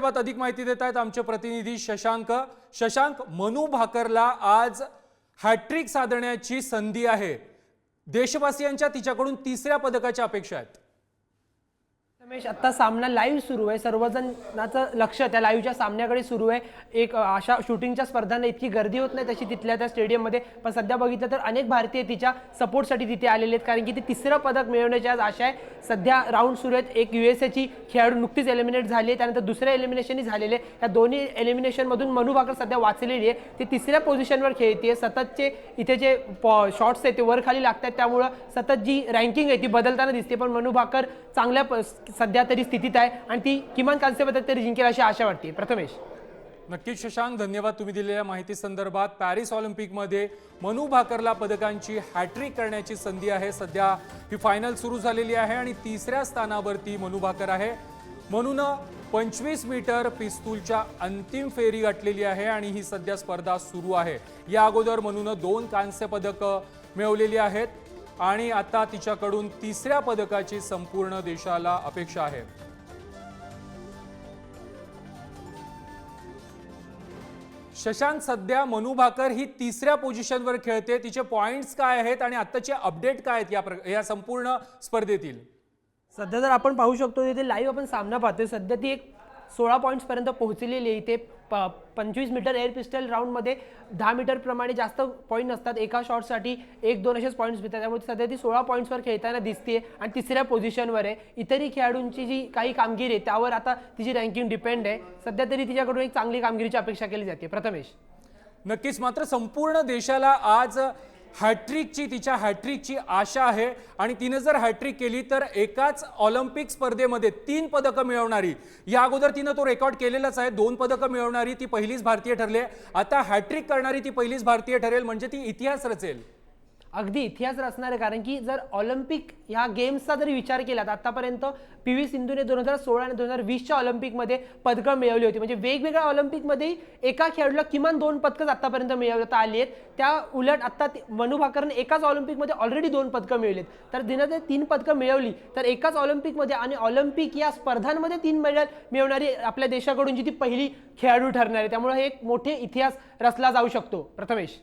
संदर्भात अधिक माहिती देत आहेत आमचे प्रतिनिधी शशांक. शशांक मनू भाकरला आज हॅट्रिक साधण्याची संधी आहे. देशवासियांच्या तिच्याकडून तिसऱ्या पदकाच्या अपेक्षा आहेत. रमेश आता सामना लाईव्ह सुरू आहे. सर्वजणांचं लक्ष त्या लाईव्हच्या सामन्याकडे सुरू आहे. एक अशा शूटिंगच्या स्पर्धांना इतकी गर्दी होत नाही तशी तिथल्या त्या स्टेडियममध्ये पण सध्या बघितलं तर अनेक भारतीय तिच्या सपोर्टसाठी तिथे आलेले आहेत. कारण की ती तिसरं पदक मिळवण्याची आज आशा आहे. सध्या राऊंड सुरू आहेत. एक यू एस एची खेळाडू नुकतीच एलिमिनेट झाली आहे. त्यानंतर दुसऱ्या एलिमिनेशनही झालेले या दोन्ही एलिमिनेशनमधून मनु भाकर सध्या वाचलेली आहे. ती तिसऱ्या पोझिशनवर खेळते सततचे इथे जे शॉट्स आहेत ते वर खाली लागतात त्यामुळं सतत जी रँकिंग आहे ती बदलताना दिसते पण मनु भाकर चांगल्या प- सध्या तरी स्थितीत आहे आणि ती किमान कांस्य पदक तरी जिंकेल अशी आशा वाटते. प्रथमेश. नक्कीच शशांक धन्यवाद तुम्ही दिलेल्या माहिती संदर्भात. पॅरिस ऑलिम्पिकमध्ये मनू भाकरला पदकांची हॅट्रिक करण्याची संधी आहे. सध्या ही फायनल सुरू झालेली आहे आणि तिसऱ्या स्थानावरती मनू भाकर आहे. मनूनं पंचवीस मीटर पिस्तूलच्या अंतिम फेरी गाठलेली आहे आणि ही सध्या स्पर्धा सुरू आहे. या अगोदर मनूनं दोन कांस्य पदकं मिळवलेली आहेत. आणि आता तिच्याकडून तिसऱ्या पदकाची संपूर्ण देशाला अपेक्षा आहे. शशांक सध्या मनू भाकर ही तिसऱ्या पोझिशनवर खेळते. तिचे पॉइंट्स काय आहेत आणि आत्ताचे अपडेट काय आहेत या प्र- या संपूर्ण स्पर्धेतील? सध्या जर आपण पाहू शकतो तिथे लाईव्ह आपण सामना पाहतोय. सध्या ती एक सोळा पॉईंट्सपर्यंत पोहोचलेली आहे. इथे प पंचवीस मीटर एअर पिस्टल राऊंडमध्ये दहा मीटरप्रमाणे जास्त पॉईंट नसतात. एका शॉटसाठी एक दोन असेच पॉईंट्स मिळतात. त्यामुळे सध्या ती सोळा पॉईंट्सवर खेळताना दिसते आणि तिसऱ्या पोझिशनवर आहे. इतरही खेळाडूंची जी काही कामगिरी आहे त्यावर आता तिची रँकिंग डिपेंड आहे. सध्या तरी तिच्याकडून एक चांगली कामगिरीची अपेक्षा केली जाते. प्रथमेश. नक्कीच. मात्र संपूर्ण देशाला आज हॅट्रिकची तिच्या हॅट्रिकची आशा आहे. आणि तिने जर हॅट्रिक केली तर एकाच ऑलिम्पिक स्पर्धेमध्ये तीन पदकं मिळवणारी या अगोदर तिनं तो रेकॉर्ड केलेलाच आहे. दोन पदकं मिळवणारी ती पहिलीच भारतीय ठरली आता हॅट्रिक करणारी ती पहिलीच भारतीय ठरेल म्हणजे ती इतिहास रचेल. अगदी इतिहास रचणार आहे कारण की जर ऑलिम्पिक ह्या गेम्सचा जरी विचार केला तर आतापर्यंत पी व्ही सिंधूने दोन हजार सोळा आणि दोन हजार वीसच्या ऑलिम्पिकमध्ये पदकं मिळवली होती. म्हणजे वेगवेगळ्या ऑलिम्पिकमध्ये एका खेळाडूला किमान दोन पदकं आतापर्यंत मिळवता आली आहेत त्या उलट आत्ता ती- मनू भाकरने एकाच ऑलिम्पिकमध्ये ऑलरेडी दोन पदकं मिळवलीत. तर तिनं ते तीन पदकं मिळवली तर एकाच ऑलिम्पिकमध्ये आणि ऑलिम्पिक या स्पर्धांमध्ये तीन मेडल मिळवणारी आपल्या देशाकडून जी ती पहिली खेळाडू ठरणार आहे. त्यामुळे हे एक मोठे इतिहास रचला जाऊ शकतो. प्रथमेश.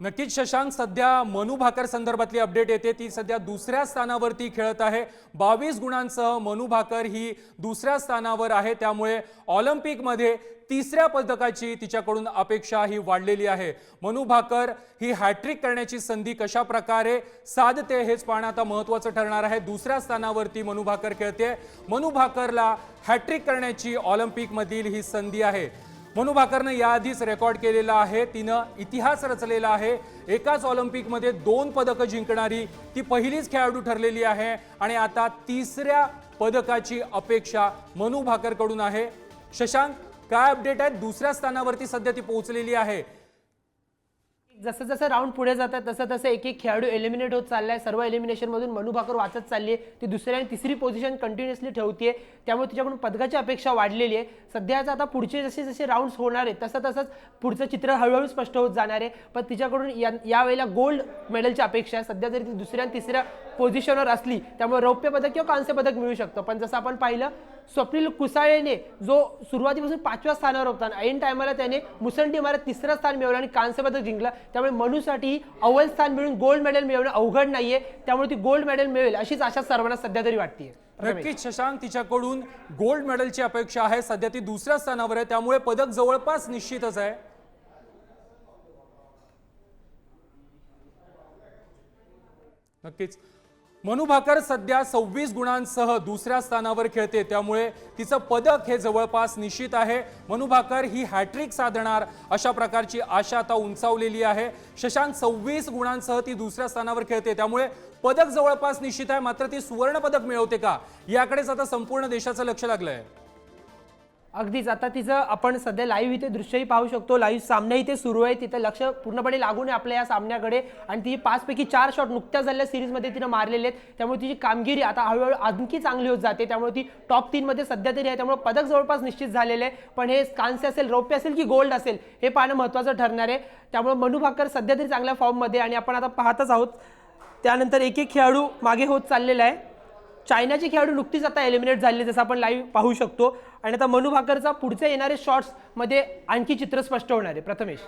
नक्कीच शशांक सध्या मनू भाकर संदर्भातली अपडेट येते. ती सध्या दुसऱ्या स्थानावरती खेळत आहे. बावीस गुणांसह मनू भाकर ही दुसऱ्या स्थानावर आहे. त्यामुळे ऑलिम्पिकमध्ये तिसऱ्या पदकाची तिच्याकडून अपेक्षा ही वाढलेली आहे. मनू भाकर ही हॅट्रिक करण्याची संधी कशा प्रकारे साधते हेच पाहणं आता महत्त्वाचं ठरणार आहे. दुसऱ्या स्थानावरती मनू भाकर खेळते. मनू भाकरला हॅट्रिक करण्याची ऑलिम्पिकमधील ही संधी आहे. मनू भाकरनं याआधीच रेकॉर्ड केलेला आहे. तिनं इतिहास रचलेला आहे. एकाच ऑलिम्पिकमध्ये दोन पदकं जिंकणारी ती पहिलीच खेळाडू ठरलेली आहे. आणि आता तिसऱ्या पदकाची अपेक्षा मनू भाकरकडून आहे. शशांक काय अपडेट आहे? दुसऱ्या स्थानावरती सध्या ती पोहोचलेली आहे. जसं जसं राऊंड पुढे जातात तसं तसं एक एक खेळाडू एलिमिनेट होत चाललाय. सर्व एलिमिनेशनमधून मनू भाकर वाचत चालली आहे ती दुसरी आणि तिसरी पोझिशन कंटिन्युअसली ठेवते त्यामुळे तिच्याकडून पदकाची अपेक्षा वाढलेली आहे. सध्याचं आता पुढचे जसे जसे राऊंड्स होणार आहेत तसं तसंच पुढचं चित्र हळूहळू स्पष्ट होत जाणार आहे. पण तिच्याकडून या यावेळेला गोल्ड मेडलची अपेक्षा आहे. सध्या जरी ती दुसऱ्या आणि तिसऱ्या पोझिशनवर असली त्यामुळे रौप्य पदक किंवा कांस्य पदक मिळू शकतं. पण जसं आपण पाहिलं स्वप्नील कुसाळेने जो सुरुवातीपासून पाचव्या स्थानावर होता ऐन टायमाला त्याने मुसंडी मारत तिसरं स्थान मिळवलं आणि कांस्य पदक जिंकलं. त्यामुळे मनूसाठी अव्वल स्थान मिळून गोल्ड मेडल मिळवणं अवघड नाहीये. त्यामुळे ती गोल्ड मेडल मिळेल अशीच आशा सर्वांना सध्या तरी वाटते नक्कीच शशांक तिच्याकडून गोल्ड मेडलची अपेक्षा आहे. सध्या ती दुसऱ्या स्थानावर आहे. त्यामुळे पदक जवळपास निश्चितच आहे. नक्कीच. मनू भाकर सध्या सव्वीस गुणांसह दुसऱ्या स्थानावर खेळते. त्यामुळे तिचं पदक हे जवळपास निश्चित आहे. मनू भाकर ही हॅट्रिक साधणार अशा प्रकारची आशा आता उंचावलेली आहे. शशांक सव्वीस गुणांसह ती दुसऱ्या स्थानावर खेळते. त्यामुळे पदक जवळपास निश्चित आहे. मात्र ती सुवर्ण पदक मिळवते का? याकडेच आता संपूर्ण देशाचं लक्ष लागलं आहे अगदीच. आता तिचं आपण सध्या लाईव्ह इथे दृश्यही पाहू शकतो. लाईव्ह सामना इथे सुरू आहे. तिथं लक्ष पूर्णपणे लागून आहे आपल्या या सामन्याकडे. आणि ती पाचपैकी चार शॉट नुकत्याच झालेल्या सिरीजमध्ये तिनं मारलेले आहेत. त्यामुळे तिची कामगिरी आता हळूहळू आणखी चांगली होत जाते. त्यामुळे ती टॉप तीनमध्ये सध्या तरी आहे. त्यामुळे पदक जवळपास निश्चित झालेलं आहे. पण हे कांस्य असेल रौप्य असेल की गोल्ड असेल हे पाहणं महत्त्वाचं ठरणार आहे. त्यामुळे मनू भाकर सध्या तरी चांगल्या फॉर्ममध्ये आणि आपण आता पाहतच आहोत. त्यानंतर एक एक खेळाडू मागे होत चाललेला आहे. चायनाची खेळाडू नुकतीच आता एलिमिनेट झाली जसं आपण लाईव्ह पाहू शकतो. आणि आता मनू भाकरचा पुढचे येणारे शॉट्समध्ये आणखी चित्र स्पष्ट होणार आहे. प्रथमेश.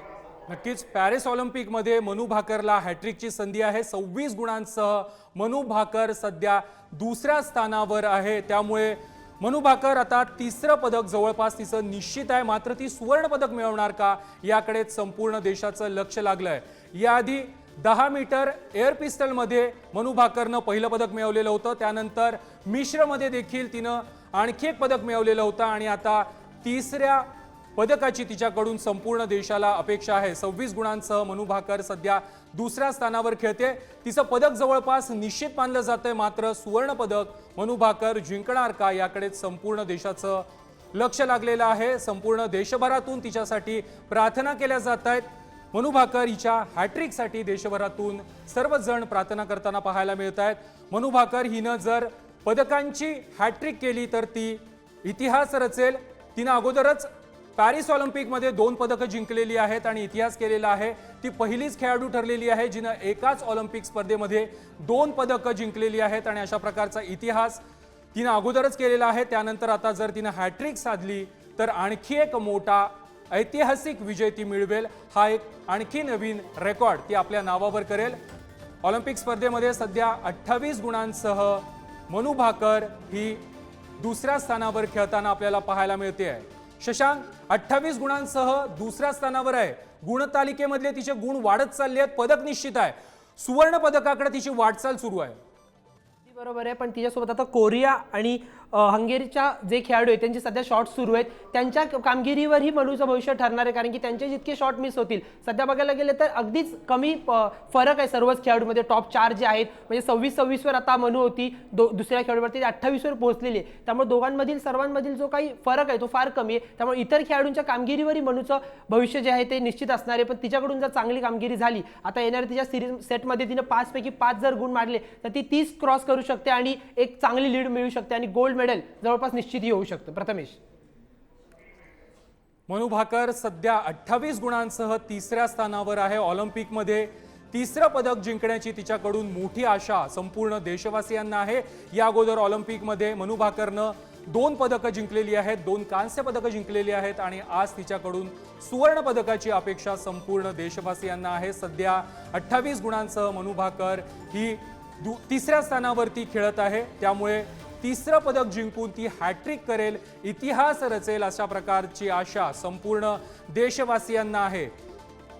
नक्कीच पॅरिस ऑलिम्पिकमध्ये मनु भाकरला हॅट्रिकची संधी आहे. सव्वीस गुणांसह मनु भाकर सध्या दुसऱ्या स्थानावर आहे. त्यामुळे मनु भाकर आता तिसरं पदक जवळपास तिचं निश्चित आहे. मात्र ती सुवर्ण पदक मिळवणार का याकडे संपूर्ण देशाचं लक्ष लागलं आहे याआधी दहा मीटर एअर पिस्टलमध्ये मनु भाकरनं पहिलं पदक मिळवलेलं होतं. त्यानंतर मिश्रमध्ये देखील तिनं आणखी एक पदक मिळवलेलं होतं आणि आता तिसऱ्या पदकाची तिच्याकडून संपूर्ण देशाला अपेक्षा आहे. सव्वीस गुणांसह मनु भाकर सध्या दुसऱ्या स्थानावर खेळते. तिचं पदक जवळपास निश्चित मानलं जातंय. मात्र सुवर्ण पदक मनु भाकर जिंकणार का याकडेच संपूर्ण देशाचं लक्ष लागलेलं आहे. संपूर्ण देशभरातून तिच्यासाठी प्रार्थना केल्या जात आहेत. मनू भाकर हिच्या हॅट्रिकसाठी देशभरातून सर्वजण प्रार्थना करताना पाहायला मिळत आहेत मनू भाकर हिनं जर पदकांची हॅट्रिक केली तर ती इतिहास रचेल. तिनं अगोदरच पॅरिस ऑलिम्पिकमध्ये दोन पदकं जिंकलेली आहेत आणि इतिहास केलेला आहे. ती पहिलीच खेळाडू ठरलेली आहे जिनं एकाच ऑलिम्पिक स्पर्धेमध्ये दोन पदकं जिंकलेली आहेत आणि अशा प्रकारचा इतिहास तिनं अगोदरच केलेला आहे. त्यानंतर आता जर तिनं हॅट्रिक साधली तर आणखी एक मोठा ऐतिहासिक विजय ती मिळवेल हा एक आणखी नवीन रेकॉर्ड ती आपल्या नावावर करेल. ऑलिम्पिक स्पर्धेमध्ये सध्या अठ्ठावीस गुणांसह मनु भाकर ही दुसऱ्या स्थानावर खेळताना आपल्याला पाहायला मिळते आहे. शशांक अठ्ठावीस गुणांसह दुसऱ्या स्थानावर आहे. गुणतालिकेमधले तिचे गुण वाढत चालले आहेत पदक निश्चित आहे. सुवर्ण पदकाकडे तिची वाटचाल सुरू आहे. बरोबर आहे पण तिच्यासोबत आता कोरिया आणि हंगेरीच्या जे खेळाडू आहेत त्यांचे सध्या शॉट सुरू आहेत. त्यांच्या कामगिरीवरही मनूचं भविष्य ठरणार आहे कारण की त्यांचे जितके शॉट मिस होतील सध्या बघायला गेले तर अगदीच कमी फरक आहे सर्वच खेळाडूमध्ये. टॉप चार जे आहेत म्हणजे सव्वीस सव्वीसवर आता मनू होती दो दुसऱ्या खेळाडूवरती अठ्ठावीसवर पोहोचलेली आहे. त्यामुळे दोघांमधील सर्वांमधील जो काही फरक आहे तो फार कमी आहे. त्यामुळे इतर खेळाडूंच्या कामगिरीवरही मनूचं भविष्य जे आहे ते निश्चित असणार आहे. पण तिच्याकडून जर चांगली कामगिरी झाली आता येणाऱ्या तिच्या सिरीज सेटमध्ये तिने पाचपैकी पाच जर गुण मारले तर ती तीस क्रॉस करू शकते आणि एक चांगली लीड मिळू शकते आणि गोल्ड मेडल जवळपास निश्चितही होऊ शकतं. प्रथमेश. मनु भाकर सध्या अठ्ठावीस गुणांसह तिसऱ्या स्थानावर आहे. ऑलिम्पिकमध्ये तिसरं पदक जिंकण्याची तिच्याकडून मोठी आशा संपूर्ण देशवासियांना आहे. या अगोदर ऑलिम्पिकमध्ये मनु भाकरनं दोन पदकं जिंकलेली आहेत दोन कांस्य पदकं जिंकलेली आहेत आणि आज तिच्याकडून सुवर्ण पदकाची अपेक्षा संपूर्ण देशवासियांना आहे. सध्या अठ्ठावीस गुणांसह मनु भाकर ही दु तिसऱ्या स्थानावरती खेळत आहे. त्यामुळे तिसरं पदक जिंकून ती हॅट्रिक करेल इतिहास रचेल अशा प्रकारची आशा संपूर्ण देशवासियांना आहे.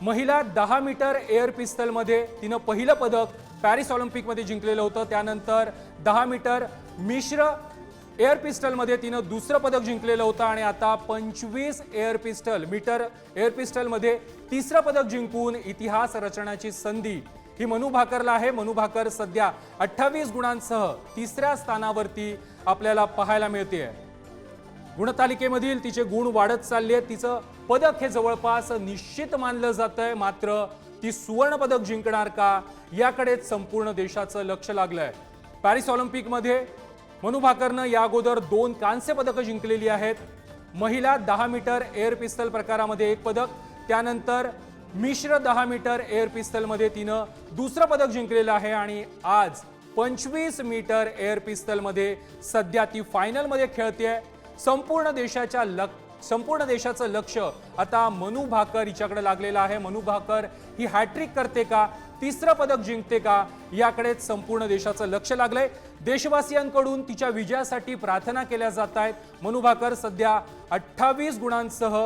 महिला दहा मीटर एअर पिस्तलमध्ये तिनं पहिलं पदक पॅरिस ऑलिम्पिकमध्ये जिंकलेलं होतं. त्यानंतर दहा मीटर मिश्र एअर पिस्टलमध्ये तिनं दुसरं पदक जिंकलेलं होतं आणि आता पंचवीस एअर पिस्टल मीटर एअर पिस्टलमध्ये तिसरं पदक जिंकून इतिहास रचण्याची संधी ही मनु भाकरला आहे. मनु भाकर सध्या अठ्ठावीस गुणांसह तिसऱ्या स्थानावरती आपल्याला पाहायला मिळते गुणतालिकेमधील तिचे गुण वाढत चालले आहेत. तिचं पदक हे जवळपास निश्चित मानलं जात आहे मात्र ती सुवर्ण पदक जिंकणार का याकडेच संपूर्ण देशाचं लक्ष लागलंय. पॅरिस ऑलिम्पिकमध्ये मनु भाकरनं या अगोदर दोन कांस्य पदकं जिंकलेली आहेत. महिला दहा मीटर एअर पिस्तल प्रकारामध्ये एक पदक त्यानंतर मिश्र दहा मीटर एअर पिस्तलमध्ये तिनं दुसरं पदक जिंकलेलं आहे आणि आज पंचवीस मीटर एअर पिस्तलमध्ये सध्या ती फायनलमध्ये खेळते संपूर्ण देशाच्या लक संपूर्ण देशाचं लक्ष आता मनु भाकर हिच्याकडे लागलेलं आहे. मनु भाकर ही हॅट्रिक करते का? तिसरं पदक जिंकते का? याकडेच संपूर्ण देशाचं लक्ष लागलंय. देशवासियांकडून तिच्या विजयासाठी प्रार्थना केल्या जात आहेत. मनु भाकर सध्या अठ्ठावीस गुणांसह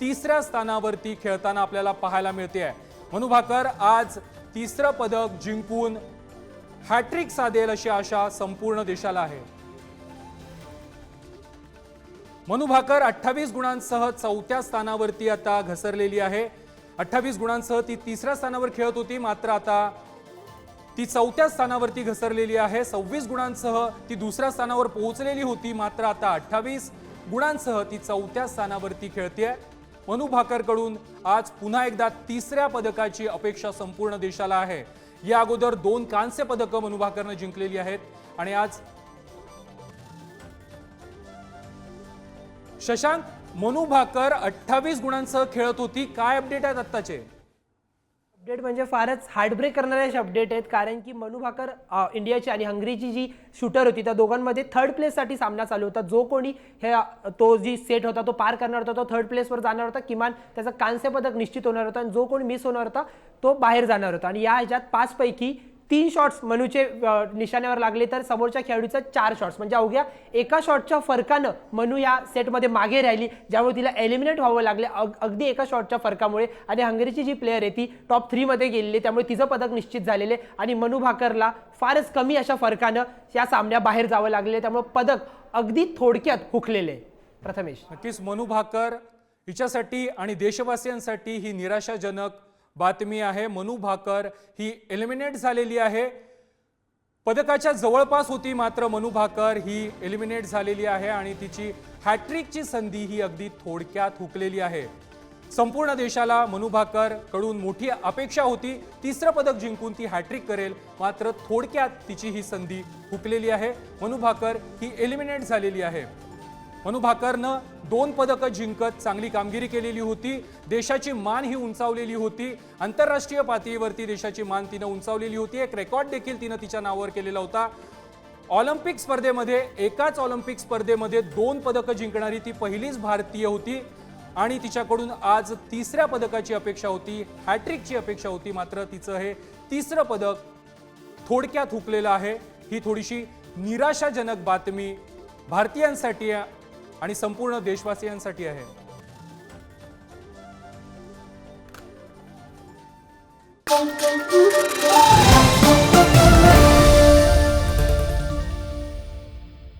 तिसऱ्या स्थानावरती खेळताना आपल्याला पाहायला मिळते. आहे मनु भाकर आज तिसरं पदक जिंकून हॅट्रिक साधेल अशी आशा संपूर्ण देशाला आहे. मनुभाकर अठ्ठावीस गुणांसह चौथ्या स्थानावरती आता घसरलेली आहे. अठ्ठावीस गुणांसह ती तिसऱ्या स्थानावर खेळत होती मात्र आता ती चौथ्या स्थानावरती घसरलेली आहे. सव्वीस गुणांसह ती दुसऱ्या स्थानावर पोहोचलेली होती मात्र आता अठ्ठावीस गुणांसह ती चौथ्या स्थानावरती खेळते मनु भाकरकडून आज पुन्हा एकदा तिसऱ्या पदकाची अपेक्षा संपूर्ण देशाला आहे. या अगोदर दोन कांस्य पदकं मनु भाकरनं जिंकलेली आहेत आणि आज शशांक मनु भाकर अठ्ठावीस गुणांसह खेळत होती. काय अपडेट आहेत आत्ताचे? अपडेट म्हणजे फारच हार्टब्रेक करणारे असे अपडेट आहेत. कारण की मनु भाकर इंडियाची आणि हंगरीची जी शूटर होती त्या दोघांमध्ये थर्ड प्लेससाठी सामना चालू होता. जो कोणी हे तो जी सेट होता तो पार करणार होता तो थर्ड प्लेसवर जाणार होता. किमान त्याचं कांस्य पदक निश्चित होणार होता आणि जो कोणी मिस होणार होता तो बाहेर जाणार होता. आणि या ह्याच्यात पाचपैकी तीन शॉट्स मनूचे निशाण्यावर लागले तर समोरच्या खेळाडूचा चार शॉट्स म्हणजे अवघ्या एका शॉटच्या फरकानं मनू या सेटमध्ये मागे राहिली ज्यामुळे तिला एलिमिनेट व्हावं लागले. अग- अगदी एका शॉटच्या फरकामुळे. आणि हंगरीची जी प्लेअर आहे ती टॉप थ्रीमध्ये गेलेली त्यामुळे तिचं पदक निश्चित झालेले आणि मनू भाकरला फारच कमी अशा फरकानं या सामन्याबाहेर जावं लागले त्यामुळे पदक अगदी थोडक्यात हुकलेले प्रथमेश. नक्कीच मनु भाकर हिच्यासाठी आणि देशवासियांसाठी ही निराशाजनक बातमी आहे मनु भाकर ही एलिमिनेट झालेली आहे. पदकाच्या जवळपास होती मात्र मनु भाकर ही एलिमिनेट झालेली आहे आणि तिची हॅट्रिकची संधी ही अगदी थोडक्यात हुकलेली आहे. संपूर्ण देशाला मनु भाकरकडून मोठी अपेक्षा होती. तिसरं पदक जिंकून ती हॅट्रिक करेल मात्र थोडक्यात तिची ही संधी हुकलेली आहे. मनु भाकर ही एलिमिनेट झालेली आहे. मनु भाकरनं दोन पदकं जिंकत चांगली कामगिरी केलेली होती. देशाची मान ही उंचावलेली होती. आंतरराष्ट्रीय पातळीवरती देशाची मान तिनं उंचावलेली होती. एक रेकॉर्ड देखील तिनं तिच्या नावावर केलेला होता. ऑलिम्पिक स्पर्धेमध्ये एकाच ऑलिम्पिक स्पर्धेमध्ये दोन पदकं जिंकणारी ती पहिलीच भारतीय होती. आणि तिच्याकडून आज तिसऱ्या पदकाची अपेक्षा होती. हॅट्रिकची अपेक्षा होती. मात्र तिचं हे तिसरं पदक थोडक्यात हुकलेलं आहे. ही थोडीशी निराशाजनक बातमी भारतीयांसाठी आणि संपूर्ण देशवासियांसाठी आहे.